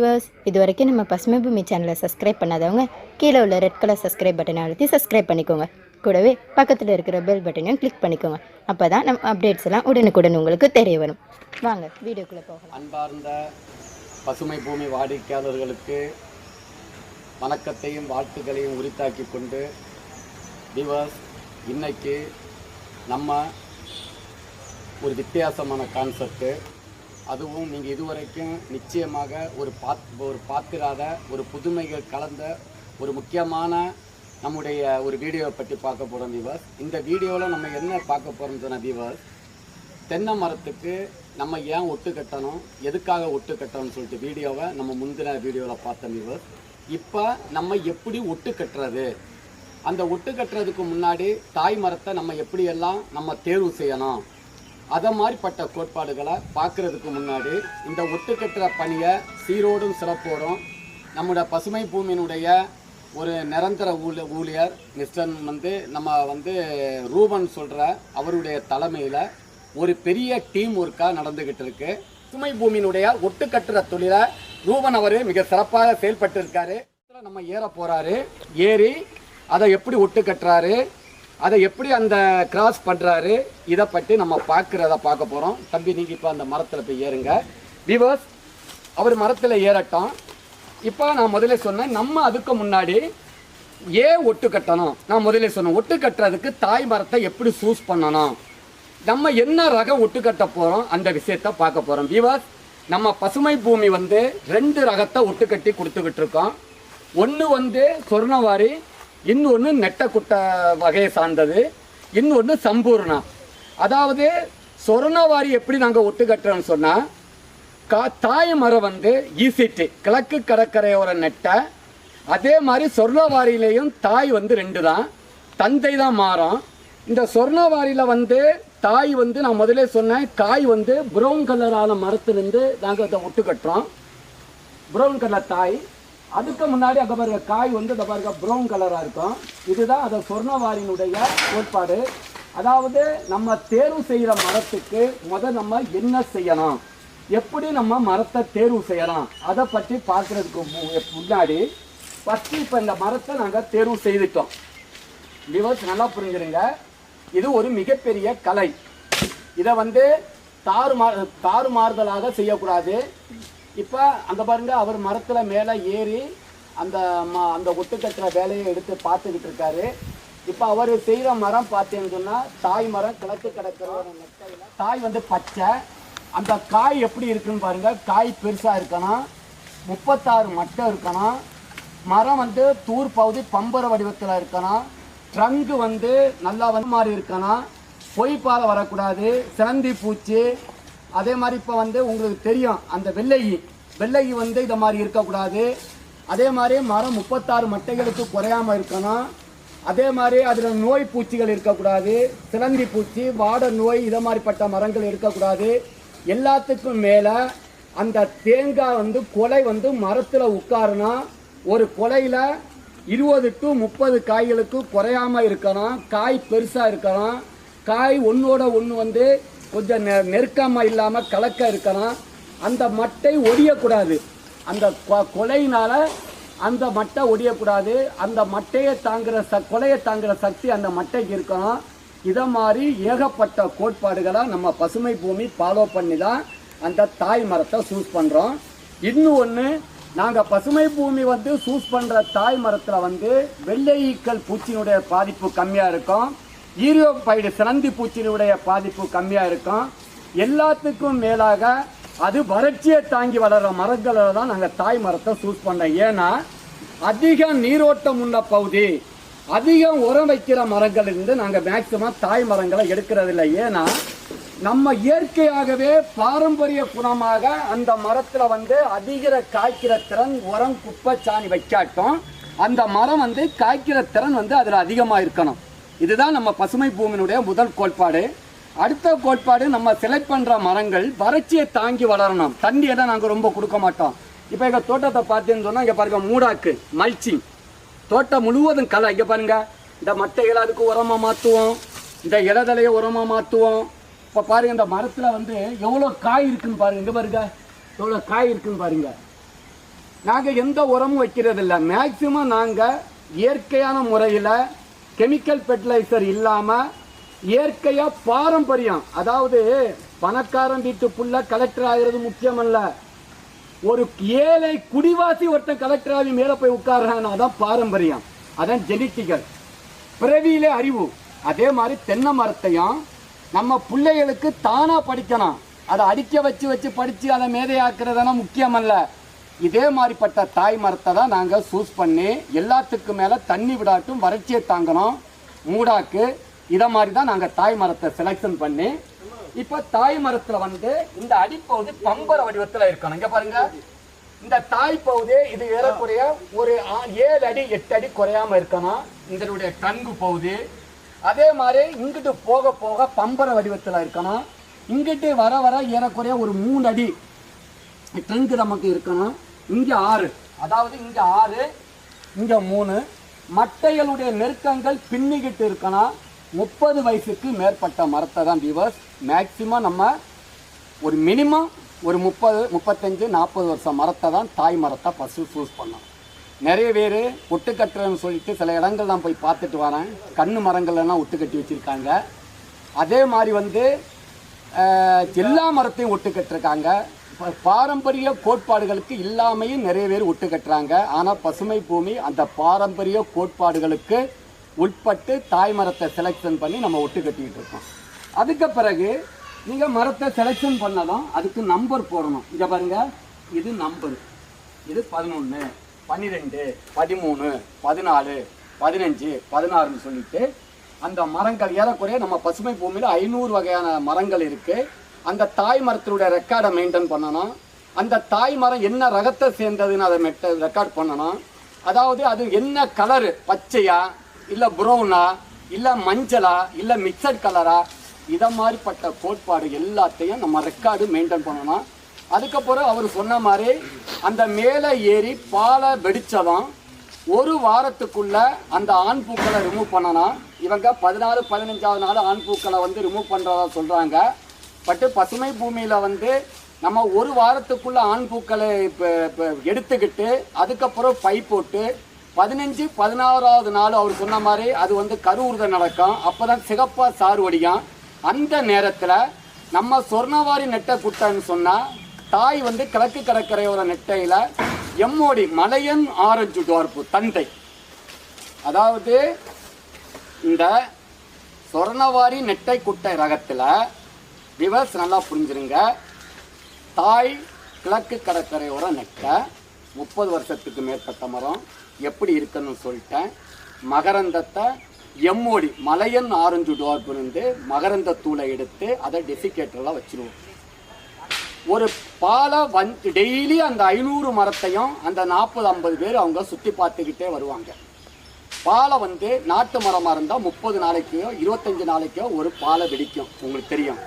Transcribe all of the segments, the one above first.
Viewers இது வரைக்கும் நம்ம பசுமை பூமி சேனலை சப்ஸ்கிரைப் பண்ணாதவங்க கீழே உள்ள ரெட் கலர் சப்ஸ்கிரைப் பட்டனை அழுத்தி சப்ஸ்கிரைப் பண்ணிக்கோங்க. கூடவே பக்கத்தில் இருக்கிற பெல் பட்டனையும் கிளிக் பண்ணிக்கோங்க. அப்போ தான் நம்ம அப்டேட்ஸ் எல்லாம் உடனுக்குடன் உங்களுக்கு தெரிய வரும். வாங்க வீடியோக்குள்ளே போகலாம். அன்பார்ந்த பசுமை பூமி வாடிக்கையாளர்களுக்கு வணக்கத்தையும் வாழ்த்துக்களையும் உரித்தாக்கி கொண்டு விவர்ஸ் இன்னைக்கு நம்ம ஒரு வித்தியாசமான கான்செப்ட்டு அதுவும் நீங்கள் இதுவரைக்கும் நிச்சயமாக ஒரு பாத் ஒரு பார்த்திராத ஒரு புதுமைகள் கலந்த ஒரு முக்கியமான நம்முடைய ஒரு வீடியோவை பற்றி பார்க்க போகிறோம் தீவர் இந்த வீடியோவில் நம்ம என்ன பார்க்க போகிறோம் சொன்ன விவர்ஸ் தென்னை மரத்துக்கு நம்ம ஏன் ஒட்டு கட்டணும் எதுக்காக ஒட்டு கட்டணும்னு சொல்லிட்டு வீடியோவை நம்ம முந்தின வீடியோவில் பார்த்தோம் தீவர் இப்போ நம்ம எப்படி ஒட்டு கட்டுறது? அந்த ஒட்டு கட்டுறதுக்கு முன்னாடி தாய் மரத்தை நம்ம எப்படியெல்லாம் நம்ம தேர்வு செய்யணும்? அதை மாதிரிப்பட்ட கோட்பாடுகளை பார்க்கறதுக்கு முன்னாடி இந்த ஒட்டு கட்டுற பணியை சீரோடும் சிறப்போடும் நம்முடைய பசுமை பூமியினுடைய ஒரு நிரந்தர ஊழ ஊழியர் மிஸ்டர் வந்து நம்ம வந்து ரூபன் சொல்கிற அவருடைய தலைமையில் ஒரு பெரிய டீம் ஒர்க்காக நடந்துக்கிட்டு இருக்கு. பசுமை பூமியினுடைய ஒட்டு கட்டுற தொழிலை ரூபன் அவர் மிக சிறப்பாக செயல்பட்டு இருக்காரு. நம்ம ஏற போகிறாரு ஏறி அதை எப்படி ஒட்டு கட்டுறாரு அதை எப்படி அந்த கிராஸ் பண்ணுறாரு இதை பற்றி நம்ம பார்க்குறத பார்க்க போகிறோம் தம்பி நீங்கள் இப்போ அந்த மரத்தில் போய் ஏறுங்க. விவர்ஸ் அவர் மரத்தில் ஏறட்டும். இப்போ நான் முதல்ல சொன்னேன் நம்ம அதுக்கு முன்னாடி ஏன் ஒட்டு கட்டணும். நான் முதல்ல சொன்னேன் ஒட்டு கட்டுறதுக்கு தாய் மரத்தை எப்படி சூஸ் பண்ணணும்? நம்ம என்ன ரக ஒட்டு கட்ட போகிறோம் அந்த விஷயத்த பார்க்க போகிறோம் விவாஸ் நம்ம பசுமை பூமி வந்து ரெண்டு ரகத்தை ஒட்டு கட்டி கொடுத்துக்கிட்டு இருக்கோம். ஒன்று வந்து சொர்ணவாரி இன்னொன்று நெட்டக்குட்டை வகையை சார்ந்தது. இன்னொன்று சம்பூர்ணா. அதாவது சொர்ணவாரி எப்படி நாங்கள் ஒட்டு கட்டுறோம்னு சொன்னால் கா தாய் மரம் வந்து ஈசிட்டு கிழக்கு கடற்கரையோர நெட்டை அதே மாதிரி சொர்ணவாரியிலையும் தாய் வந்து ரெண்டு தான். தந்தை தான் மாறும். இந்த சொர்ணவாரியில் வந்து தாய் வந்து நான் முதலே சொன்னேன் காய் வந்து ப்ரௌன் கலரான மரத்துலேருந்து நாங்கள் அதை ஒட்டு கட்டுறோம். ப்ரௌன் கலர் தாய். அதுக்கு முன்னாடி அங்கே பாருங்க காய் வந்து இந்த பாருங்க ப்ரௌன் கலராக இருக்கும். இதுதான் அதை சொர்ணவாரினுடைய கோட்பாடு. அதாவது நம்ம தேர்வு செய்கிற மரத்துக்கு முத நம்ம என்ன செய்யணும்? எப்படி நம்ம மரத்தை தேர்வு செய்யலாம் அதை பற்றி பார்க்குறதுக்கு முன்னாடி ஃபஸ்ட்டு இப்போ இந்த மரத்தை நாங்கள் தேர்வு செய்துட்டோம். விவர்ஸ் நல்லா புரிஞ்சுருங்க இது ஒரு மிகப்பெரிய கலை. இதை வந்து தாறுமா தாறுமாறுதலாக செய்யக்கூடாது. இப்போ அங்கே பாருங்க அவர் மரத்தில் மேலே ஏறி அந்த ம அந்த ஒட்டு கட்டுற வேலையை எடுத்து பார்த்துக்கிட்டு இருக்காரு. இப்போ அவர் செய்கிற மரம் பார்த்தீங்கன்னு சொன்னால் தாய் மரம் கிழக்கு கிடக்கிற தாய் வந்து பச்சை. அந்த காய் எப்படி இருக்குன்னு பாருங்கள் காய் பெருசாக இருக்கணும். முப்பத்தாறு மட்டை இருக்கணும். மரம் வந்து தூர் பகுதி பம்பர வடிவத்தில் இருக்கணும். ட்ரங்கு வந்து நல்லா வந்து மாதிரி இருக்கணும். பொய் வரக்கூடாது. சிலந்தி பூச்சி அதே மாதிரி இப்போ வந்து உங்களுக்கு தெரியும் அந்த வெள்ளையி வெள்ளையி வந்து இதை மாதிரி இருக்கக்கூடாது. அதே மாதிரி மரம் முப்பத்தாறு மட்டைகளுக்கு குறையாம இருக்கணும். அதே மாதிரி அதில் நோய் பூச்சிகள் இருக்கக்கூடாது. சிலந்தி பூச்சி வாட நோய் இதை மாதிரிப்பட்ட மரங்கள் இருக்கக்கூடாது. எல்லாத்துக்கும் மேலே அந்த தேங்காய் வந்து கொலை வந்து மரத்தில் உட்காரணும் ஒரு கொலையில் இருபது டு முப்பது காய்களுக்கு குறையாம இருக்கணும். காய் பெருசாக இருக்கணும். காய் ஒன்றோட ஒன்று வந்து கொஞ்சம் நெ நெருக்கமாக இல்லாமல் கலக்க இருக்கணும் அந்த மட்டை ஒடியக்கூடாது. அந்த கொ- அந்த மட்டை ஒடியக்கூடாது. அந்த மட்டையை தாங்குகிற ச கொலையை தாங்குகிற சக்தி அந்த மட்டைக்கு இருக்கணும். இதை மாதிரி ஏகப்பட்ட கோட்பாடுகளை நம்ம பசுமை பூமி ஃபாலோ பண்ணி தான் அந்த தாய் மரத்தை சூஸ் பண்ணுறோம் இன்னும் ஒன்று நாங்கள் பசுமை பூமி வந்து சூஸ் பண்ணுற தாய் மரத்தில் வந்து வெள்ளை ஈக்கள் பூச்சியினுடைய பாதிப்பு கம்மியாக இருக்கும். ஈரியோபைடு சிலந்தி பூச்சியினுடைய பாதிப்பு கம்மியாக இருக்கும். எல்லாத்துக்கும் மேலாக அது வறட்சியை தாங்கி வளர்கிற மரங்களை தான் நாங்கள் தாய் மரத்தை சூஸ் பண்ணோம். ஏன்னா அதிக நீரோட்டம் உள்ள பகுதி அதிகம் உரம் வைக்கிற மரங்கள் இருந்து நாங்கள் மேக்சிமம் தாய் மரங்களை எடுக்கிறதில்ல. ஏன்னா நம்ம இயற்கையாகவே பாரம்பரிய குணமாக அந்த மரத்தில் வந்து அதிக காய்க்கிற திறன் உரம் குப்பை சாணி வைக்காட்டும். அந்த மரம் வந்து காய்க்கிற திறன் வந்து அதில் அதிகமாக இருக்கணும். இதுதான் நம்ம பசுமை பூமியினுடைய முதல் கோட்பாடு. அடுத்த கோட்பாடு நம்ம செலக்ட் பண்ணுற மரங்கள் வறட்சியை தாங்கி வளரணும். தண்ணியை தான் நாங்கள் ரொம்ப கொடுக்க மாட்டோம். இப்போ எங்கள் தோட்டத்தை பார்த்தீங்கன்னு சொன்னால் இங்கே பாருங்க மூடாக்கு மல்ச்சிங் தோட்டம் முழுவதும் களை இங்கே பாருங்க இந்த மட்டைகளை அதுக்கு உரமாக மாற்றுவோம் இந்த இலதலையை உரமாக மாற்றுவோம் இப்போ பாருங்க இந்த மரத்தில் வந்து எவ்வளோ காய் இருக்குன்னு பாருங்க இங்கே பாருங்க எவ்வளோ காய் இருக்குன்னு பாருங்க. நாங்கள் எந்த உரமும் வைக்கிறதில்ல. மேக்சிமம் நாங்கள் இயற்கையான முறையில் கெமிக்கல் ஃபெர்டிலைசர் இல்லாமல் இயற்கையாக பாரம்பரியம். அதாவது பணக்காரன் வீட்டு புள்ள கலெக்டர் ஆகிறது முக்கியமல்ல. ஒரு ஏழை குடிவாசி ஒருத்தன் கலெக்டர் ஆகி மேலே போய் உட்கார்றான் அதான் பாரம்பரியம். அதான் ஜெனட்டிக்கல் பிறவியிலே அறிவு. அதே மாதிரி தென்னை மரத்தையும் நம்ம பிள்ளைகளுக்கு தானாக படிக்கணும். அதை அடிக்க வச்சு வச்சு படித்து அதை மேதையாக்குறதெல்லாம் முக்கியமல்ல. இதே மாதிரிப்பட்ட தாய் மரத்தை தான் நாங்கள் சூஸ் பண்ணி எல்லாத்துக்கும் மேலே தண்ணி விடாட்டும் வறட்சியை தாங்கணும் மூடாக்கு. இதை மாதிரி தான் நாங்கள் தாய் மரத்தை செலெக்ஷன் பண்ணி இப்போ தாய் மரத்தில் வந்து இந்த அடிப்பகுதி பம்பர வடிவத்தில் இருக்கணும். இங்கே பாருங்க. இந்த தாய் பகுதி இது ஏறக்குறைய ஒரு ஏழு அடி எட்டு அடி குறையாம இருக்கணும். இதனுடைய கண்கு பகுதி. அதே மாதிரி இங்கிட்டு போக போக பம்பர வடிவத்தில் இருக்கணும். இங்கிட்டு வர வர ஏறக்குறைய ஒரு மூணு அடி ட்ரங்க் நமக்கு இருக்கணும். இங்கே ஆறு. அதாவது இங்கே ஆறு. இங்கே மூணு. மட்டைகளுடைய நெருக்கங்கள் பின்னிக்கிட்டு இருக்கணும் முப்பது வயசுக்கு மேற்பட்ட மரத்தை தான் விவர்ஸ் மேக்சிமம் நம்ம ஒரு மினிமம் ஒரு முப்பது முப்பத்தஞ்சு நாற்பது வருஷம் மரத்தை தான் தாய் மரத்தை பசு சூஸ் பண்ணோம். நிறைய பேர் ஒட்டு கட்டுறேன்னு சொல்லிட்டு சில இடங்கள் நான் போய் பார்த்துட்டு வரேன். கண்ணு மரங்கள்லாம் ஒட்டு கட்டி வச்சுருக்காங்க. அதே மாதிரி வந்து எல்லா மரத்தையும் ஒட்டு கட்டிருக்காங்க. பாரம்பரிய கோட்பாடுகளுக்கு இல்லாமையும் நிறைய பேர் ஒட்டு கட்டுறாங்க. ஆனால் பசுமை பூமி அந்த பாரம்பரிய கோட்பாடுகளுக்கு உட்பட்டு தாய் மரத்தை செலெக்ஷன் பண்ணி நம்ம ஒட்டு கட்டிக்கிட்டு இருக்கோம். அதுக்கு பிறகு நீங்கள் மரத்தை செலெக்ஷன் பண்ணதும் அதுக்கு நம்பர் போடணும். இதை பாருங்க இது நம்பர் இது பதினொன்று பன்னிரெண்டு பதிமூணு பதினாலு பதினஞ்சு பதினாறுன்னு சொல்லிட்டு அந்த மரங்கள் ஏறக்குறைய நம்ம பசுமை பூமியில் ஐநூறு வகையான மரங்கள் இருக்குது அந்த தாய் மரத்தினுடைய ரெக்கார்டை மெயின்டைன் பண்ணணும். அந்த தாய் மரம் என்ன ரகத்தை சேர்ந்ததுன்னு அதை மெட்ட ரெக்கார்ட் பண்ணணும். அதாவது அது என்ன கலரு பச்சையா? இல்லை ப்ரௌனா இல்லை மஞ்சளா? இல்லை மிக்சட் கலரா இதை மாதிரிப்பட்ட கோட்பாடு எல்லாத்தையும் நம்ம ரெக்கார்டு மெயின்டைன் பண்ணணும். அதுக்கப்புறம் அவர் சொன்ன மாதிரி அந்த மேலே ஏறி பாலை வெடித்ததும் ஒரு வாரத்துக்குள்ள அந்த ஆண் பூக்களை ரிமூவ் பண்ணணும். இவங்க பதினாலு பதினஞ்சாவது நாள் ஆண் பூக்களை வந்து ரிமூவ் பண்ணுறதா சொல்கிறாங்க பட்டு பசுமை பூமியில் வந்து நம்ம ஒரு வாரத்துக்குள்ள ஆண் பூக்களை இப்போ இப்போ எடுத்துக்கிட்டு அதுக்கப்புறம் பை போட்டு பதினஞ்சு பதினாறாவது நாள் அவர் சொன்ன மாதிரி அது வந்து கருவுறுதல் நடக்கும். அப்போ தான் சிகப்பாக சாறு வடியும். அந்த நேரத்தில் நம்ம சொர்ணவாரி நெட்டை குட்டைன்னு சொன்னால் தாய் வந்து கிழக்கு கடற்கரையோர நெட்டையில் எம்மோடி மலையன் ஆரஞ்சு டோர்ப்பு தந்தை. அதாவது இந்த சொர்ணவாரி நெட்டை குட்டை ரகத்தில் விவர்ஸ் நல்லா புரிஞ்சிருங்க. தாய் கிழக்கு கடற்கரையோரம் நெட்டை முப்பது வருஷத்துக்கு மேற்பட்ட மரம் எப்படி இருக்குன்னு சொல்லிட்டேன். மகரந்தத்தை எம்மோடி மலையன் ஆரஞ்சு டோர்ப்புலேருந்து மகரந்த தூளை எடுத்து அதை டெசிகேட்டரில் வச்சுருவோம். ஒரு பாலை வந்து டெய்லி அந்த ஐநூறு மரத்தையும் அந்த நாற்பது ஐம்பது பேர் அவங்க சுற்றி பார்த்துக்கிட்டே வருவாங்க. பாலை வந்து நாட்டு மரமாக இருந்தால் முப்பது நாளைக்கோ இருபத்தஞ்சி நாளைக்கோ ஒரு பாலை வெடிக்கும். உங்களுக்கு தெரியும்.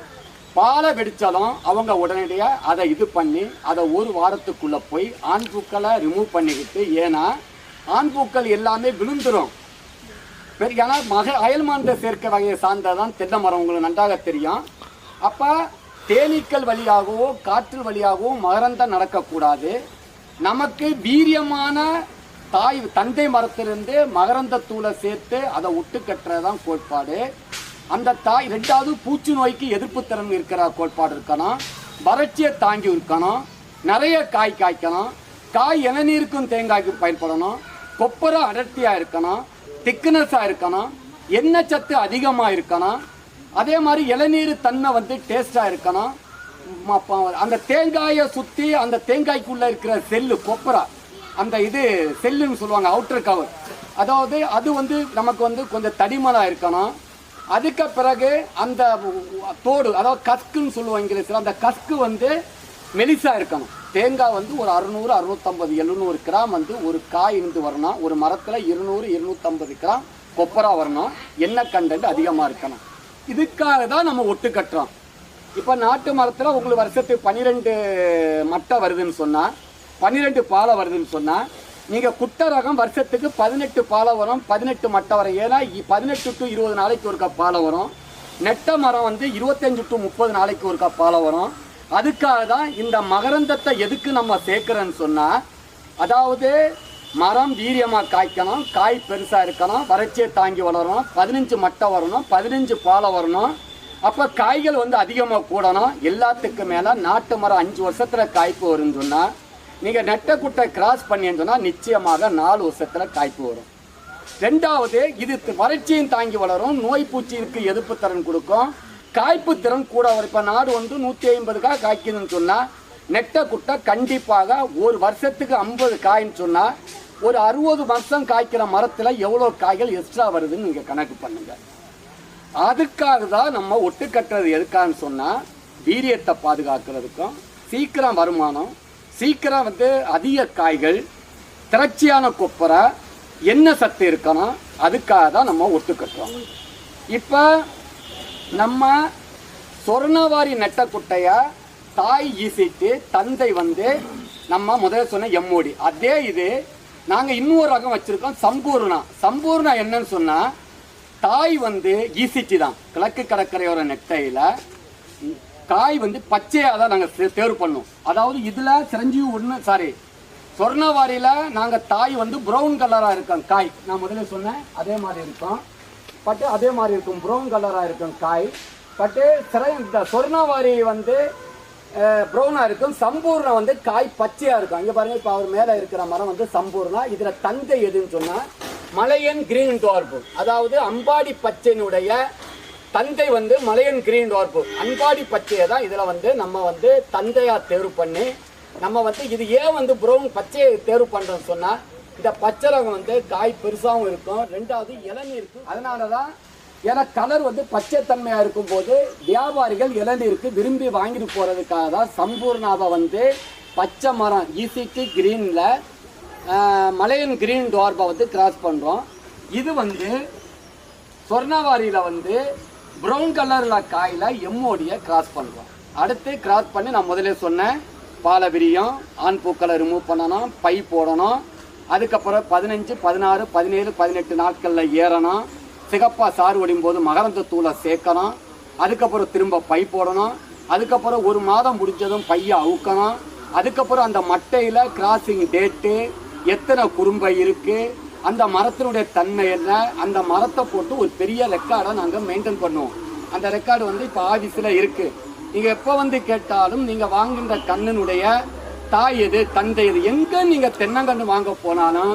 பாலை வெடித்தாலும் அவங்க உடனடியாக அதை இது பண்ணி அதை ஒரு வாரத்துக்குள்ளே போய் ஆண் பூக்களை ரிமூவ் பண்ணிக்கிட்டு ஏன்னா ஆண் பூக்கள் எல்லாமே விழுந்துரும். பெரிய ஏன்னா மக அயல்மான்ற சேர்க்கை வகையை சார்ந்ததான் தென்னை மரம் உங்களுக்கு நன்றாக தெரியும். அப்போ தேனீக்கள் வழியாகவோ காற்று வழியாகவோ மகரந்தம் நடக்கக்கூடாது. நமக்கு வீரியமான தாய் தந்தை மரத்திலிருந்து மகரந்த தூளை சேர்த்து அதை விட்டு கட்டுறதுதான் கோட்பாடு. அந்த தாய் ரெண்டாவது பூச்சி நோய்க்கு எதிர்ப்பு திறன் இருக்கிற கோட்பாடு இருக்கணும் வறட்சியை தாங்கி இருக்கணும் நிறைய காய் காய்க்கணும் காய் இளநீருக்கும் தேங்காய்க்கு பயன்படணும் கொப்பரை அடர்த்தியாக இருக்கணும் திக்னஸாக இருக்கணும் எண்ணெய் சத்து அதிகமாக இருக்கணும் அதே மாதிரி இளநீர் தன்மை வந்து டேஸ்டாக இருக்கணும் அந்த தேங்காயை சுற்றி அந்த தேங்காய்க்குள்ளே இருக்கிற செல்லு கொப்பரை அந்த இது செல்லுன்னு சொல்லுவாங்க அவுட்டர் கவர் அதாவது அது வந்து நமக்கு வந்து கொஞ்சம் தடிமனாக இருக்கணும் அதுக்கு பிறகு அந்த தோடு அதாவது கஸ்குன்னு சொல்லுவாங்க இங்கிலீஷில் அந்த கஸ்கு வந்து மெலிசாக இருக்கணும். தேங்காய் வந்து ஒரு அறுநூறு அறுநூத்தம்பது எழுநூறு கிராம் வந்து ஒரு காய் இருந்து வரணும். ஒரு மரத்தில் இருநூறு இருநூத்தம்பது கிராம் கொப்பரா வரணும். எண்ணெய் கண்டென்ட் அதிகமாக இருக்கணும். இதுக்காக தான் நம்ம ஒட்டு கட்டுறோம். இப்போ நாட்டு மரத்தில் உங்களுக்கு வருஷத்துக்கு பன்னிரெண்டு மட்டை வருதுன்னு சொன்னால் பன்னிரெண்டு பாலை வருதுன்னு சொன்னால் நீங்கள் குட்டை ரகம் வருஷத்துக்கு பதினெட்டு பாலை வரும் பதினெட்டு மட்டை வரும் ஏன்னா பதினெட்டு டு இருபது நாளைக்கு ஒருக்கா பாலை வரும் நெட்ட மரம் வந்து இருபத்தஞ்சு டு முப்பது நாளைக்கு ஒருக்கா பாலை வரும் அதுக்காக தான் இந்த மகரந்தத்தை எதுக்கு நம்ம சேர்க்குறேன்னு சொன்னால் அதாவது மரம் வீரியமாக காய்க்கணும் காய் பெருசாக இருக்கணும் வறட்சியை தாங்கி வளரணும் பதினஞ்சு மட்டை வரணும் பதினஞ்சு பாலை வரணும். அப்போ காய்கள் வந்து அதிகமாக கூடணும். எல்லாத்துக்கும் மேலே நாட்டு மரம் அஞ்சு வருஷத்தில் காய்ப்பு வரும்னு சொன்னால் நீங்கள் நெட்டை குட்டை கிராஸ் பண்ணின்னு சொன்னால் நிச்சயமாக நாலு வருஷத்தில் காய்ப்பு வரும். ரெண்டாவது இது வறட்சியும் தாங்கி வளரும் நோய் பூச்சிக்கு எதிர்ப்பு திறன் கொடுக்கும். காய்ப்பு திறன் கூட வரும். இப்போ நாடு வந்து நூற்றி ஐம்பதுக்காக காய்க்குதுன்னு சொன்னால் நெட்டை குட்டை கண்டிப்பாக ஒரு வருஷத்துக்கு ஐம்பது காயின்னு சொன்னால் ஒரு அறுபது வருஷம் காய்க்கிற மரத்தில் எவ்வளோ காய்கள் எக்ஸ்ட்ரா வருதுன்னு நீங்கள் கணக்கு பண்ணுங்கள் அதுக்காக தான் நம்ம ஒட்டு கட்டுறது எதுக்கான்னு சொன்னால் வீரியத்தை பாதுகாக்கிறதுக்கும் சீக்கிரம் வருமானம் சீக்கிரம் வந்து அதிக காய்கள் திரட்சியான கொப்பரை என்ன சத்து இருக்கணும். அதுக்காக தான் நம்ம ஒத்துக்கட்டுறோம் இப்போ நம்ம சொர்ணவாரி நெட்ட குட்டையை தாய் ஈசிட்டு தந்தை வந்து நம்ம முதல்ல சொன்ன எம்மோடி அதே இது நாங்கள் இன்னொரு ரகம் வச்சுருக்கோம் சம்பூர்ணா. சம்பூர்ணா என்னன்னு சொன்னால் தாய் வந்து ஈசிட்டி தான். கிழக்கு கடற்கரையோர நெட்டையில் காய் வந்து பச்சையாக தான் நாங்கள் தேர்வு பண்ணோம். அதாவது இதில் சிரஞ்சீவி ஒன்று சாரி சொர்ணவாரியில் நாங்கள் தாய் வந்து ப்ரௌன் கலராக இருக்கும் காய். நான் முதல்ல சொன்னேன் அதே மாதிரி இருக்கும். பட்டு அதே மாதிரி இருக்கும் ப்ரௌன் கலராக இருக்கும் காய். பட்டு சிற இந்த சொர்ணவாரி வந்து ப்ரௌனாக இருக்கும். சம்பூர்ணா வந்து காய் பச்சையாக இருக்கும். இங்கே பாருங்க இப்போ அவர் மேலே இருக்கிற மரம் வந்து சம்பூர்ணா. இதில் தந்தை எதுன்னு சொன்னால் மலையன் கிரீன் டார்பு அதாவது அம்பாடி பச்சையினுடைய தந்தை வந்து மலையன் கிரீன் டார்பு அன்பாடி பச்சையை தான் இதில் வந்து நம்ம வந்து தந்தையாக தேர்வு பண்ணி நம்ம வந்து இது ஏன் வந்து ப்ரௌன் பச்சையை தேர்வு பண்ணுறோம்னு சொன்னால் இந்த பச்சை ரகம் வந்து காய் பெருசாகவும் இருக்கும். ரெண்டாவது இளநீருக்கு. அதனால தான் ஏன்னா கலர் வந்து பச்சைத்தன்மையாக இருக்கும்போது வியாபாரிகள் இளநீருக்கு விரும்பி வாங்கிட்டு போகிறதுக்காக தான் சம்பூர்ணாவை வந்து பச்சை மரம் E ஈசிடி கிரீனில் மலையன் கிரீன் டுவார்பை வந்து கிராஸ் பண்ணுறோம் இது வந்து சொர்ணவாரியில் வந்து ப்ரௌன் கலரில் காயில் எம்மோடியை கிராஸ் பண்ணுறோம் அடுத்து கிராஸ் பண்ணி நான் முதல்ல சொன்னேன். பாலை விரியும் ஆண் பூக்களை ரிமூவ் பண்ணணும் பை போடணும். அதுக்கப்புறம் பதினஞ்சு பதினாறு பதினேழு பதினெட்டு நாட்களில் ஏறணும். சிகப்பாக சாறு ஒடியும் போது மகரந்த தூளை சேர்க்கணும். அதுக்கப்புறம் திரும்ப பை போடணும். அதுக்கப்புறம் ஒரு மாதம் முடிஞ்சதும் பையை அவுக்கணும். அதுக்கப்புறம் அந்த மட்டையில் கிராசிங் டேட்டு எத்தனை குறும்பை இருக்குது அந்த மரத்தினுடைய தன்மை என்ன? அந்த மரத்தை போட்டு ஒரு பெரிய ரெக்கார்டை நாங்கள் மெயின்டைன் பண்ணுவோம் அந்த ரெக்கார்டு வந்து இப்போ ஆஃபீஸில் இருக்குது நீங்கள் எப்போ வந்து கேட்டாலும் நீங்கள் வாங்குகின்ற கண்ணினுடைய தாய் எது தந்தை எது எங்கே நீங்கள் தென்னங்கன்று வாங்க போனாலும்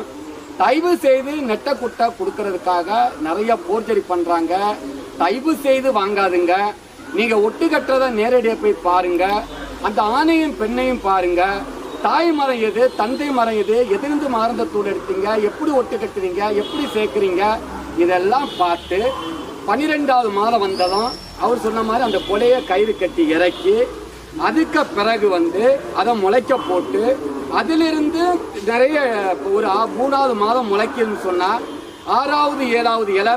தயவு செய்து நெட்டை குட்டை கொடுக்கறதுக்காக நிறைய போர்ஜரி பண்ணுறாங்க தயவு செய்து வாங்காதுங்க. நீங்கள் ஒட்டு கட்டுறதை நேரடியாக போய் பாருங்கள் அந்த ஆணையும் பெண்ணையும் பாருங்கள் தாய் மரம் எது தந்தை மரம் எது எதிர்ந்து மறந்த தூள் எடுத்தீங்க எப்படி ஒட்டு கட்டுறீங்க எப்படி சேர்க்குறீங்க இதெல்லாம் பார்த்து பன்னிரெண்டாவது மாதம் வந்ததும் அவர் சொன்ன மாதிரி அந்த கொலையை கயிறு கட்டி இறக்கி அதுக்கு பிறகு வந்து அதை முளைக்க போட்டு அதிலிருந்து நிறைய ஒரு மூணாவது மாதம் முளைக்குதுன்னு சொன்னால் ஆறாவது ஏழாவது இலை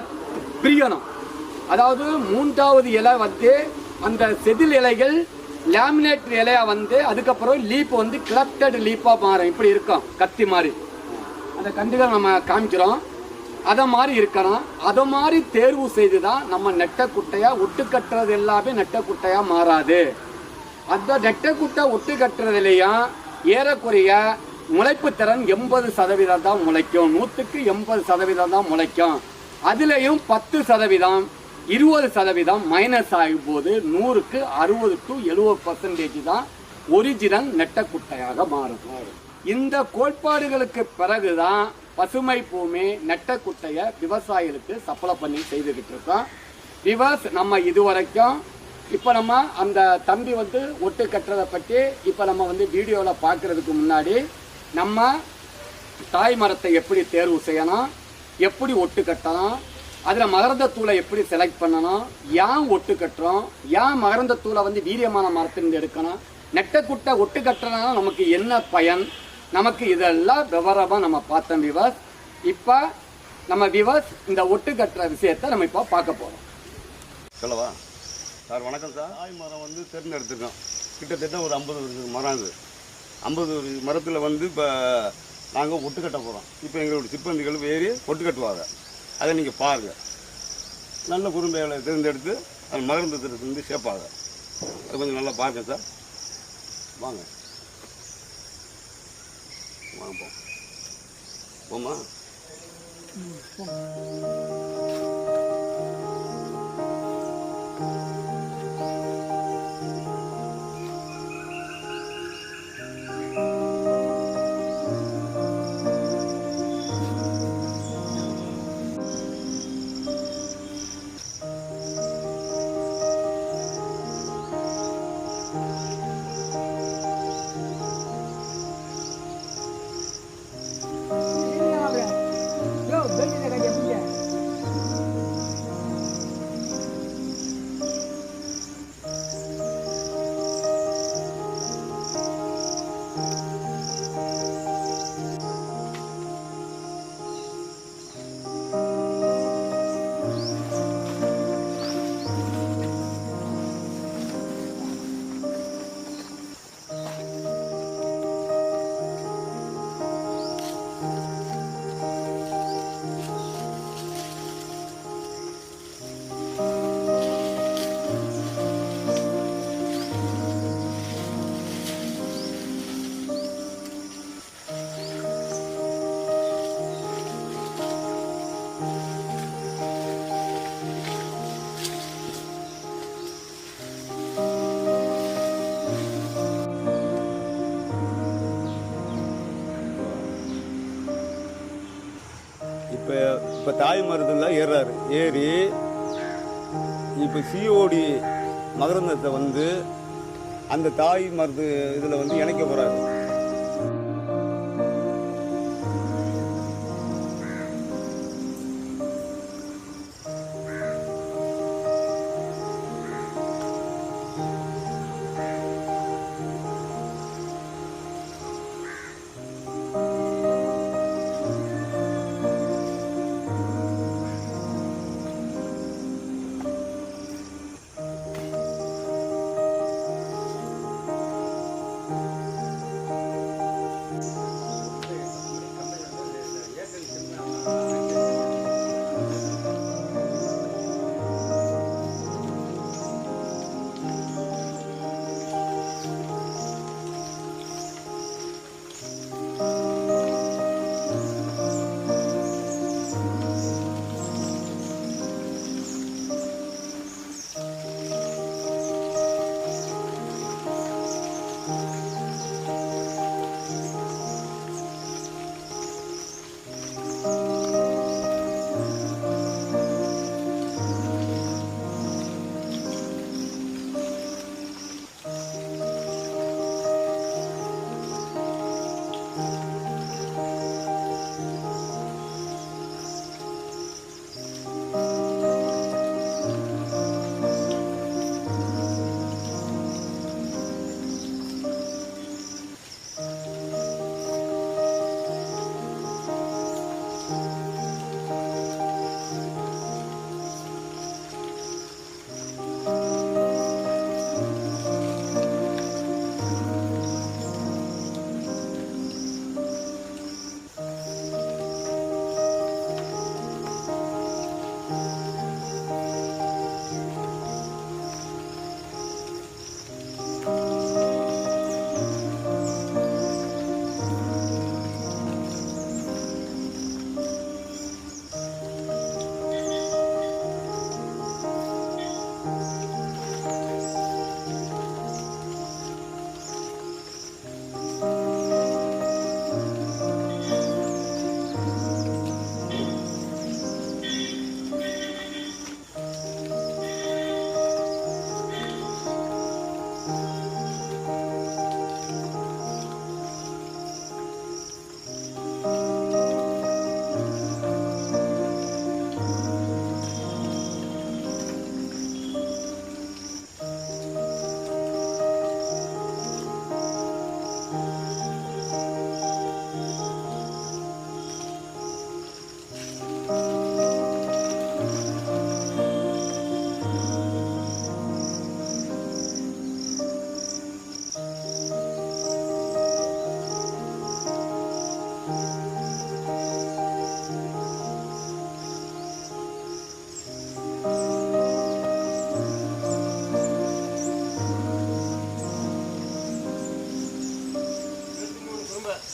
பிரியணும். அதாவது மூன்றாவது இலை வந்து அந்த செதில் இலைகள் லேமினேட் இலையா வந்து அதுக்கப்புறம் லீப் வந்து கிளப்டட் லீப்பாக மாறும். இப்படி இருக்கும். கத்தி மாதிரி. அந்த கண்டுகள் நம்ம காமிக்கிறோம். அதை மாதிரி இருக்கணும். அதை மாதிரி தேர்வு செய்து தான் நம்ம நெட்டை குட்டையாக ஒட்டு கட்டுறது எல்லாமே நெட்டை குட்டையாக மாறாது. அந்த நெட்டை குட்டை ஒட்டு கட்டுறதுலையும் ஏறக்குறைய முளைப்பு திறன் எண்பது சதவீதம் தான் முளைக்கும். நூற்றுக்கு எண்பது சதவீதம் தான் முளைக்கும். அதுலேயும் பத்து சதவீதம் இருபது சதவீதம் மைனஸ் ஆகும்போது நூறுக்கு அறுபது டு எழுபது பர்சன்டேஜ் தான் ஒரிஜினல் நெட்டக்குட்டையாக மாறும். இந்த கோட்பாடுகளுக்கு பிறகுதான் பசுமை பூமி நெட்டக்குட்டையை விவசாயிகளுக்கு சப்ளை பண்ணி செய்துக்கிட்டு இருக்கோம். விவஸ் நம்ம இதுவரைக்கும் இப்போ நம்ம அந்த தம்பி வந்து ஒட்டு கட்டுறதை பற்றி இப்போ நம்ம வந்து வீடியோவில் பார்க்குறதுக்கு முன்னாடி நம்ம தாய் மரத்தை எப்படி தேர்வு செய்யணும் எப்படி ஒட்டு கட்டணும் அதில் மகரந்த தூளை எப்படி செலக்ட் பண்ணணும்? ஏன் ஒட்டு கட்டுறோம்? ஏன் மகரந்த தூளை வந்து வீரியமான மரத்திலிருந்து எடுக்கணும்? நெட்டக்குட்டை ஒட்டு கட்டுறதுனால நமக்கு என்ன பயன்? நமக்கு இதெல்லாம் விவரமாக நம்ம பார்த்தோம் விவாஸ் இப்போ நம்ம விவாஸ் இந்த ஒட்டு கட்டுற விஷயத்தை நம்ம இப்போ பார்க்க போகிறோம் சொல்லவா? சார் வணக்கம் சார். தாய் மரம் வந்து தேர்ந்தெடுத்துருக்கோம். கிட்டத்தட்ட ஒரு ஐம்பது மரம் இது ஐம்பது மரத்தில் வந்து இப்போ நாங்கள் ஒட்டு கட்ட போகிறோம் இப்போ எங்களுடைய சிப்பந்திகள் ஏறி ஒட்டு கட்டுவாங்க. அதை நீங்கள் பாருங்கள் நல்ல குறும்பைகளை தேர்ந்தெடுத்து அது மகரந்தத்தில் வந்து சேர்ப்பாங்க. அது கொஞ்சம் நல்லா பார்க்க சார். வாங்க. வாங்க போமா தாய் மருந்துல ஏறுறாரு. ஏறி இப்போ சிஓடி மகரந்தத்தை வந்து அந்த தாய் மருந்து இதில் வந்து இணைக்க போகிறாரு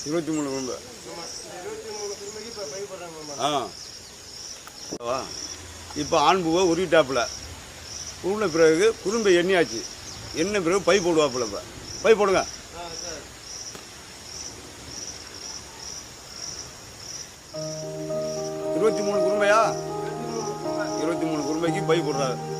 இருபத்தி மூணு குடும்ப ஆ. வா. இப்போ ஆண்புவை உருவிட்டாப்புல. உருவின பிறகு குறும்பை எண்ணியாச்சு. எண்ணெய் பிறகு பை போடுவாப்புல இப்போ. பை போடுங்க. இருபத்தி மூணு குறும்பையா? இருபத்தி மூணு குறும்பைக்கு பை போடுறாரு.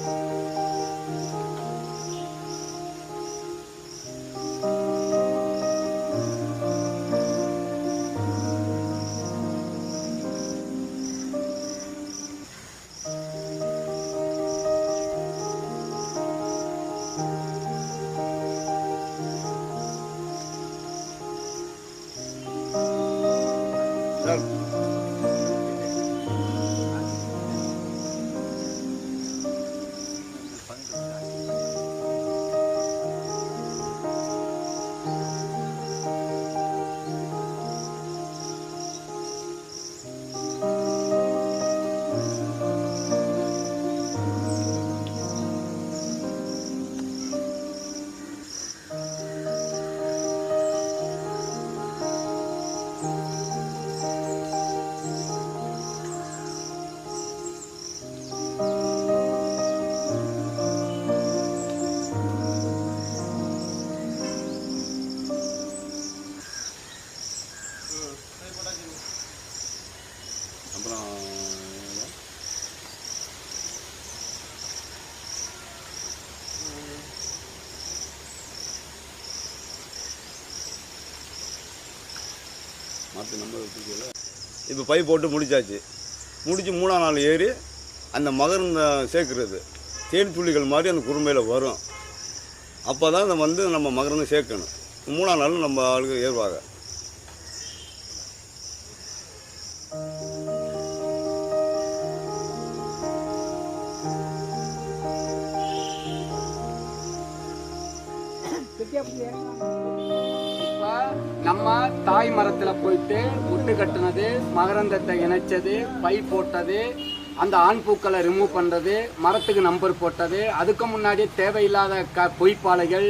அப்புறம் மற்ற நம்பர் இப்போ பை போட்டு முடிச்சாச்சு. முடித்து மூணாம் நாள் ஏறி அந்த மகர்ந்த சேர்க்குறது. தேன் துளிகள் மாதிரி அந்த குறும்பையில் வரும். அப்போ தான் அதை வந்து நம்ம மகர்ந்து சேர்க்கணும். மூணாம் நாள் நம்ம ஆளுக்கு ஏறுவாங்க. மகரந்தத்தை இணைச்சது பை போட்டது அந்த ஆண் பூக்களை ரிமூவ் பண்ணுறது மரத்துக்கு நம்பர் போட்டது அதுக்கு முன்னாடி தேவையில்லாத க பொய்ப்பாலைகள்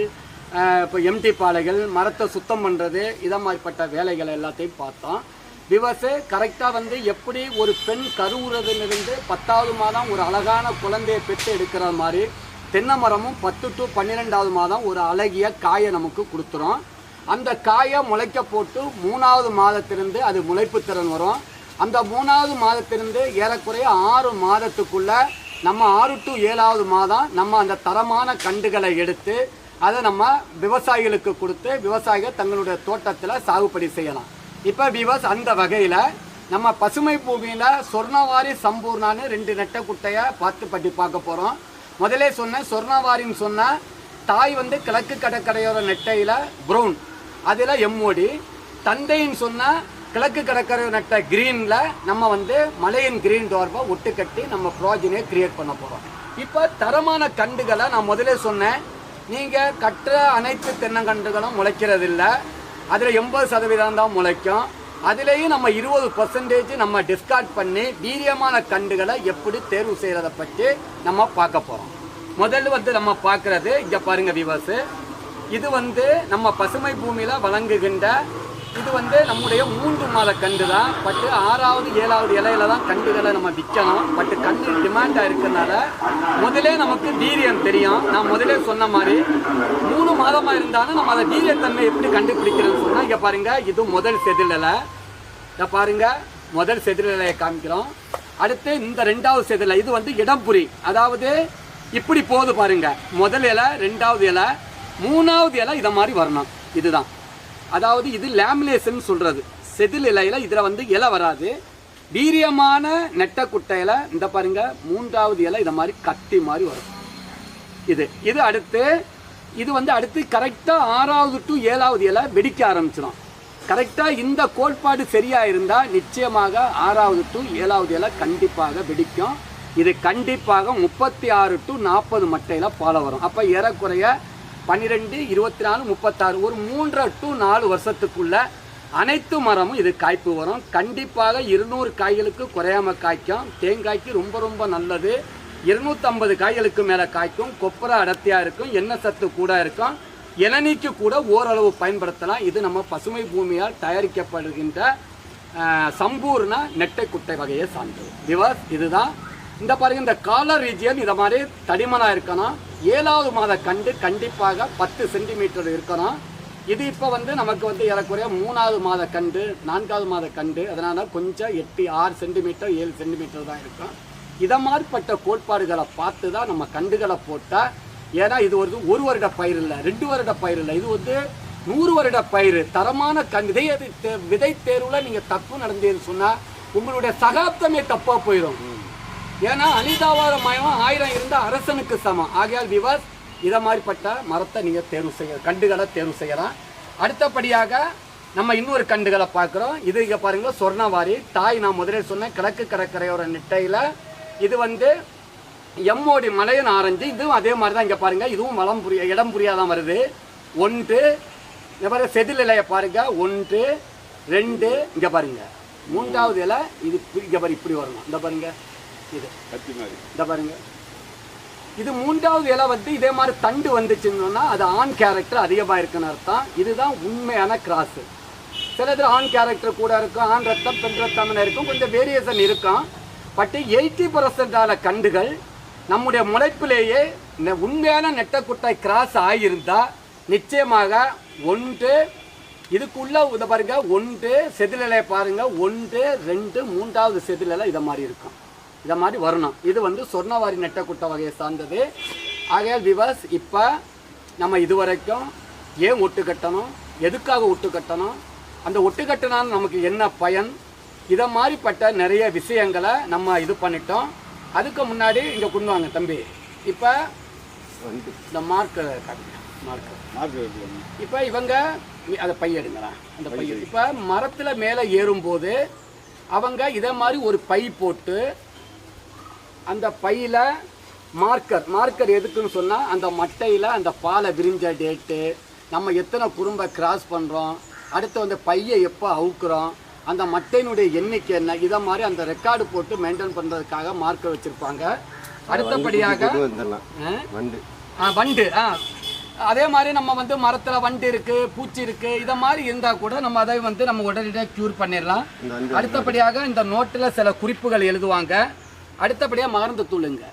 இப்போ எம்டி பாலைகள் மரத்தை சுத்தம் பண்ணுறது இதை மாதிரிப்பட்ட வேலைகள் எல்லாத்தையும் பார்த்தோம். விவசு கரெக்டாக வந்து எப்படி ஒரு பெண் கருவுறதுலேருந்து பத்தாவது மாதம் ஒரு அழகான குழந்தையை பெற்று எடுக்கிற மாதிரி தென்னை மரமும் பத்து டு பன்னிரெண்டாவது மாதம் ஒரு அழகிய காயை நமக்கு கொடுத்துரும். அந்த காயை முளைக்க போட்டு மூணாவது மாதத்திலிருந்து அது முளைப்பு திறன் வரும். அந்த மூணாவது மாதத்திலிருந்து ஏறக்குறைய ஆறு மாதத்துக்குள்ள நம்ம ஆறு டு ஏழாவது மாதம் நம்ம அந்த தரமான கண்டுகளை எடுத்து அதை நம்ம விவசாயிகளுக்கு கொடுத்து விவசாயிகள் தங்களுடைய தோட்டத்தில் சாகுபடி செய்யலாம். இப்போ விவஸ் அந்த வகையில் நம்ம பசுமை பூமியில் சொர்ணவாரி சம்பூர்ணான்னு ரெண்டு நெட்டை குட்டையை பார்த்து பட்டி பார்க்க போகிறோம் முதலே சொன்ன சொர்ணவாரின்னு சொன்ன தாய் வந்து கிழக்கு கடற்கரையோர நெட்டையில் ப்ரௌன் அதில் எம்மோடி தந்தைன்னு சொன்ன கிழக்கு கடற்கரை நட்ட கிரீனில் நம்ம வந்து மலையின் கிரீன் டோர்பை ஒட்டு கட்டி நம்ம ப்ராஜினை கிரியேட் பண்ண போகிறோம் இப்போ தரமான கண்டுகளை நான் முதலே சொன்னேன். நீங்கள் கட்டுற அனைத்து தென்னங்கன்றுகளும் முளைக்கிறதில்ல. அதில் எண்பது சதவீதம் தான் முளைக்கும். அதுலேயும் நம்ம இருபது பர்சன்டேஜ் நம்ம டிஸ்கார்ட் பண்ணி வீரியமான கண்டுகளை எப்படி தேர்வு செய்கிறத பற்றி நம்ம பார்க்க போகிறோம் முதல்ல வந்து நம்ம பார்க்குறது இங்கே பாருங்கள் விவசு இது வந்து நம்ம பசுமை பூமியில் வழங்குகின்ற இது வந்து நம்முடைய மூன்று மாத கண்டு தான் பட்டு ஆறாவது ஏழாவது இலையில தான் கண்டுகளை நம்ம விற்கணும். பட்டு கண்டு டிமாண்டாக இருக்கிறதுனால முதலே நமக்கு வீரியம் தெரியும். நான் முதலே சொன்ன மாதிரி மூணு மாதமாக இருந்தாலும் நம்ம அதை வீரியத்தன்மை எப்படி கண்டுபிடிக்கிறதுன்னு சொன்னால் இங்கே பாருங்க இது முதல் செதிலலை இதை பாருங்க முதல் செதிலலையை காமிக்கிறோம். அடுத்து இந்த ரெண்டாவது செதிலை இது வந்து இடம்புரி அதாவது இப்படி போகுது பாருங்க முதல் இலை ரெண்டாவது இலை மூணாவது இலை இதை மாதிரி வரணும். இதுதான். அதாவது இது லேமினேஷன் சொல்கிறது செதில் இலையில் இதில் வந்து இலை வராது. வீரியமான நெட்டை குட்டையில் இந்த பாருங்க மூன்றாவது இலை இதை மாதிரி கட்டி மாதிரி வரும். இது இது அடுத்து இது வந்து அடுத்து கரெக்டாக ஆறாவது டு ஏழாவது இலை வெடிக்க ஆரம்பிச்சிடும். கரெக்டாக இந்த கோட்பாடு சரியாக இருந்தால் நிச்சயமாக ஆறாவது டு ஏழாவது இலை கண்டிப்பாக வெடிக்கும். இது கண்டிப்பாக முப்பத்தி ஆறு டு நாற்பது மட்டையில் பாலை வரும். அப்போ ஏறக்குறைய பன்னிரெண்டு இருபத்தி நாலு முப்பத்தாறு ஒரு மூன்றரை டு நாலு வருஷத்துக்குள்ள அனைத்து மரமும் இது காய்ப்பு வரும். கண்டிப்பாக இருநூறு காய்களுக்கு குறையாம காய்க்கும். தேங்காய்க்கு ரொம்ப ரொம்ப நல்லது. இருநூற்றம்பது காய்களுக்கு மேலே காய்க்கும். கொப்பரை அடர்த்தியாக இருக்கும். எண்ணெய் சத்து கூட இருக்கும். இளநீக்கு கூட ஓரளவு பயன்படுத்தலாம். இது நம்ம பசுமை பூமியால் தயாரிக்கப்படுகின்ற சம்பூர்ண நெட்டை குட்டை வகையை சார்ந்தது. விவர்ஸ் இதுதான். இந்த பாருங்க இந்த காலர் ரீஜியன் இதை மாதிரி தடிமனாக இருக்கணும். ஏழாவது மாத கண்டு கண்டிப்பாக பத்து சென்டிமீட்டர் இருக்கணும். இது இப்போ வந்து நமக்கு வந்து ஏறக்குறைய மூணாவது மாத கண்டு நான்காவது மாத கண்டு அதனால கொஞ்சம் எட்டு ஆறு சென்டிமீட்டர் ஏழு சென்டிமீட்டர் தான் இருக்கும். இதை மாதிரிப்பட்ட கோட்பாடுகளை பார்த்து தான் நம்ம கண்டுகளை போட்டால் ஏன்னா இது ஒரு ஒரு வருட பயிர் இல்லை ரெண்டு வருட பயிர் இல்லை. இது வந்து நூறு வருட பயிர் தரமான கண் விதை தே- விதை தேர்வில் நீங்கள் தப்பு நடந்ததுன்னு சொன்னால் உங்களுடைய சகாப்தமே தப்பாக போயிடும் ஏன்னா அனிதாவார மயம் ஆயிரம் இருந்தால் அரசனுக்கு சமம். ஆகையால் விவாஸ் இதை மாதிரிப்பட்ட மரத்தை நீங்கள் தேர்வு செய்ய கண்டுகளை தேர்வு செய்யலாம். அடுத்தபடியாக நம்ம இன்னொரு கண்டுகளை பார்க்குறோம். இது இங்கே பாருங்கள் சொர்ணவாரி. தாய் நான் முதலே சொன்னேன் கிழக்கு கடற்கரையோர நிட்டையில். இது வந்து எம்மோடி மலையன் ஆரஞ்சு. இதுவும் அதே மாதிரி தான் இங்கே பாருங்கள் இதுவும் வளம் புரிய இடம் புரியாதான் வருது. ஒன்று இங்கே பாருங்கள் செதில் இலையை பாருங்க. ஒன்று ரெண்டு இங்கே பாருங்கள் மூன்றாவது இலை இது இங்கே பாரு இப்படி வரணும். இந்த பாருங்கள் இது. கத்தி மாதிரி. இந்த பாருங்க. இது மூன்றாவது இலை வந்து இதே மாதிரி தண்டு வந்துச்சுன்னு சொன்னா அது ஆண் கேரக்டர் அதிகமாக இருக்குன்னு அர்த்தம். இதுதான் உண்மையான கிராஸ் சில இது ஆண் கேரக்டர் கூட இருக்கும் ஆண் ரத்தம் பெண் ரத்தம்னு இருக்கும். கொஞ்சம் வேரியேஷன் இருக்கும். பட் எயிட்டி பர்சன்டான கண்டுகள் நம்முடைய முளைப்பிலேயே இந்த உண்மையான நெட்டக்குட்டாய் கிராஸ் ஆகியிருந்தா நிச்சயமாக ஒன்று இதுக்குள்ள இதை பாருங்க ஒன்று செதிலிலை பாருங்க ஒன்று ரெண்டு மூன்றாவது செதிலிலை இதை மாதிரி இருக்கும். இதை மாதிரி வரணும். இது வந்து சொர்ணவாரி நெட்டக்குட்டை வகையை சார்ந்தது. ஆகையால் விவர்ஸ் இப்போ நம்ம இதுவரைக்கும் ஏன் ஒட்டு கட்டணும்? எதுக்காக ஒட்டு கட்டணும்? அந்த ஒட்டு கட்டினால் நமக்கு என்ன பயன்? இதை மாதிரிப்பட்ட நிறைய விஷயங்களை நம்ம இது பண்ணிட்டோம். அதுக்கு முன்னாடி இங்கே கொண்டு வாங்க தம்பி. இப்போ இந்த மார்க்கர் காட்டுங்க. மார்க்கர் இப்போ இவங்க அதை பை எடுங்களா அந்த பை இப்போ மரத்தில் மேலே ஏறும்போது அவங்க இதை மாதிரி ஒரு பை போட்டு அந்த பையில் மார்க்கர் மார்க்கர் எதுக்குன்னு சொன்னால் அந்த மட்டையில் அந்த பாலை விரிஞ்ச டேட்டு நம்ம எத்தனை குறும்பை கிராஸ் பண்ணுறோம் அடுத்து வந்து பையை எப்போ அவுக்குறோம் அந்த மட்டையினுடைய எண்ணிக்கை என்ன இதை மாதிரி அந்த ரெக்கார்டு போட்டு மெயின்டைன் பண்ணுறதுக்காக மார்க்கர் வச்சுருப்பாங்க. அடுத்தபடியாக? வண்டு. ஆ, வண்டு ஆ. அதே மாதிரி நம்ம வந்து மரத்தில் வண்டு இருக்குது பூச்சி இருக்குது இதை மாதிரி இருந்தால் கூட நம்ம அதை வந்து நம்ம உடனடியாக க்யூர் பண்ணிடலாம். அடுத்தபடியாக இந்த நோட்டில் சில குறிப்புகள் எழுதுவாங்க. அடுத்தபடியாக மகரந்த தூளுங்க.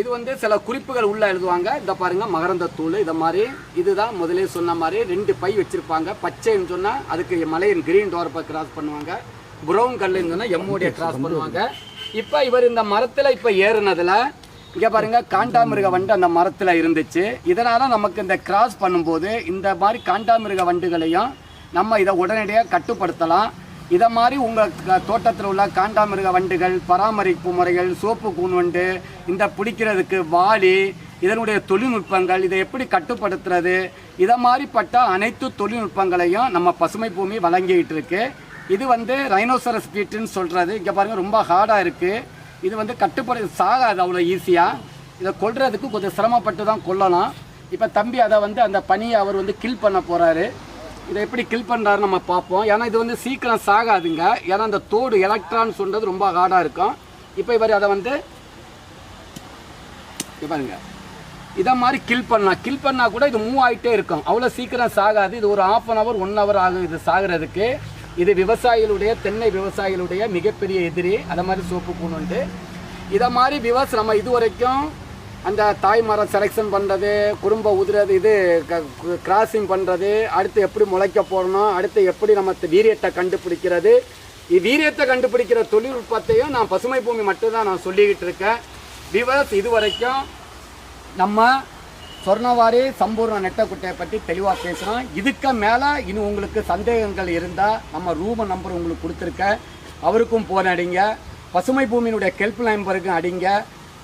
இது வந்து சில குறிப்புகள் உள்ள எழுதுவாங்க. இந்த பாருங்க மகரந்த தூள் இதை மாதிரி. இதுதான் முதலே சொன்ன மாதிரி ரெண்டு பை வச்சிருப்பாங்க. பச்சைன்னு சொன்னால் அதுக்கு மலையின் கிரீன் டோரப்பை கிராஸ் பண்ணுவாங்க. ப்ரௌன் கல்லுன்னு சொன்னால் எம்முடைய கிராஸ் பண்ணுவாங்க. இப்போ இவர் இந்த மரத்தில் இப்போ ஏறுனதுல இங்கே பாருங்க காண்டாமிருக வண்டு அந்த மரத்தில் இருந்துச்சு. இதனால நமக்கு இந்த கிராஸ் பண்ணும்போது இந்த மாதிரி காண்டாமிருக வண்டுகளையும் நம்ம இதை உடனடியாக கட்டுப்படுத்தலாம். இதை மாதிரி உங்கள் தோட்டத்தில் உள்ள காண்டாமிருக வண்டுகள் பராமரிப்பு முறைகள் சோப்பு கூன் வண்டு இந்த பிடிக்கிறதுக்கு வாளி இதனுடைய தொழில்நுட்பங்கள் இதை எப்படி கட்டுப்படுத்துறது இதை மாதிரிப்பட்ட அனைத்து தொழில்நுட்பங்களையும் நம்ம பசுமை பூமி வழங்கிக்கிட்டு இருக்கு. இது வந்து ரைனோசரஸ் பீட்டுன்னு சொல்கிறது இங்கே பாருங்கள் ரொம்ப ஹார்டாக இருக்குது இது வந்து கட்டுப்படு சாகாது அவ்வளோ ஈஸியாக இதை கொள்றதுக்கு கொஞ்சம் சிரமப்பட்டு தான் கொல்லலாம். இப்போ தம்பி அதை வந்து அந்த பனியை அவர் வந்து கில் பண்ண போகிறாரு இதை எப்படி கில் பண்ணுறாரு நம்ம பார்ப்போம். ஏன்னா இது வந்து சீக்கிரம் சாகாதுங்க. ஏன்னா அந்த தோடு எலக்ட்ரான் சொல்றது ரொம்ப ஹார்டாக இருக்கும். இப்போ இவர் அதை வந்து பாருங்க. இதை மாதிரி கில் பண்ணலாம் கில் பண்ணால் கூட இது மூவ் ஆகிட்டே இருக்கும். அவ்வளோ சீக்கிரம் சாகாது. இது ஒரு half an hour one hour ஆகும் இது சாகிறதுக்கு. இது விவசாயிகளுடைய தென்னை விவசாயிகளுடைய மிகப்பெரிய எதிரி. அதை மாதிரி சோப்பு கூண் உண்டு. இதை மாதிரி விவசாயம் நம்ம இது வரைக்கும் அந்த தாய்மரம் செலெக்ஷன் பண்ணுறது குடும்ப உதிரது இது கிராசிங் பண்ணுறது அடுத்து எப்படி முளைக்க போடணும் அடுத்து எப்படி நம்ம வீரியத்தை கண்டுபிடிக்கிறது. வீரியத்தை கண்டுபிடிக்கிற தொழில்நுட்பத்தையும் நான் பசுமை பூமி மட்டும்தான் நான் சொல்லிக்கிட்டு இருக்கேன். விவஸ் இது வரைக்கும் நம்ம சொர்ணவாரி சம்பூர்ண நெட்டக்குட்டையை பற்றி தெளிவாக பேசுகிறோம் இதுக்கு மேலே இன்னும் உங்களுக்கு சந்தேகங்கள் இருந்தால் நம்ம ரூம நம்பர் உங்களுக்கு கொடுத்துருக்கேன். அவருக்கும் போன் அடிங்க. பசுமை பூமியினுடைய ஹெல்ப் நம்பருக்கும் அடிங்க.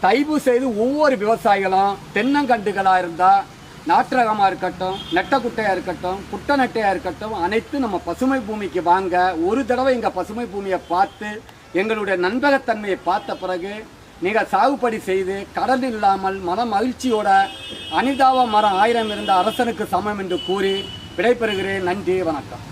தயவு செய்து ஒவ்வொரு விவசாயிகளும் தென்னங்கண்டுகளாக இருந்தால் நாற்றகமாக இருக்கட்டும் நெட்டக்குட்டையாக இருக்கட்டும் குட்டை நெட்டையாக இருக்கட்டும் அனைத்தும் நம்ம பசுமை பூமிக்கு வாங்க ஒரு தடவை எங்கள் பசுமை பூமியை பார்த்து எங்களுடைய நண்பகத்தன்மையை பார்த்த பிறகு நீங்கள் சாகுபடி செய்து கடன் இல்லாமல் மன மகிழ்ச்சியோட அனிதாவ மரம் ஆயிரம் இருந்த அரசனுக்கு சமம் என்று கூறி விடைபெறுகிறேன். நன்றி வணக்கம்.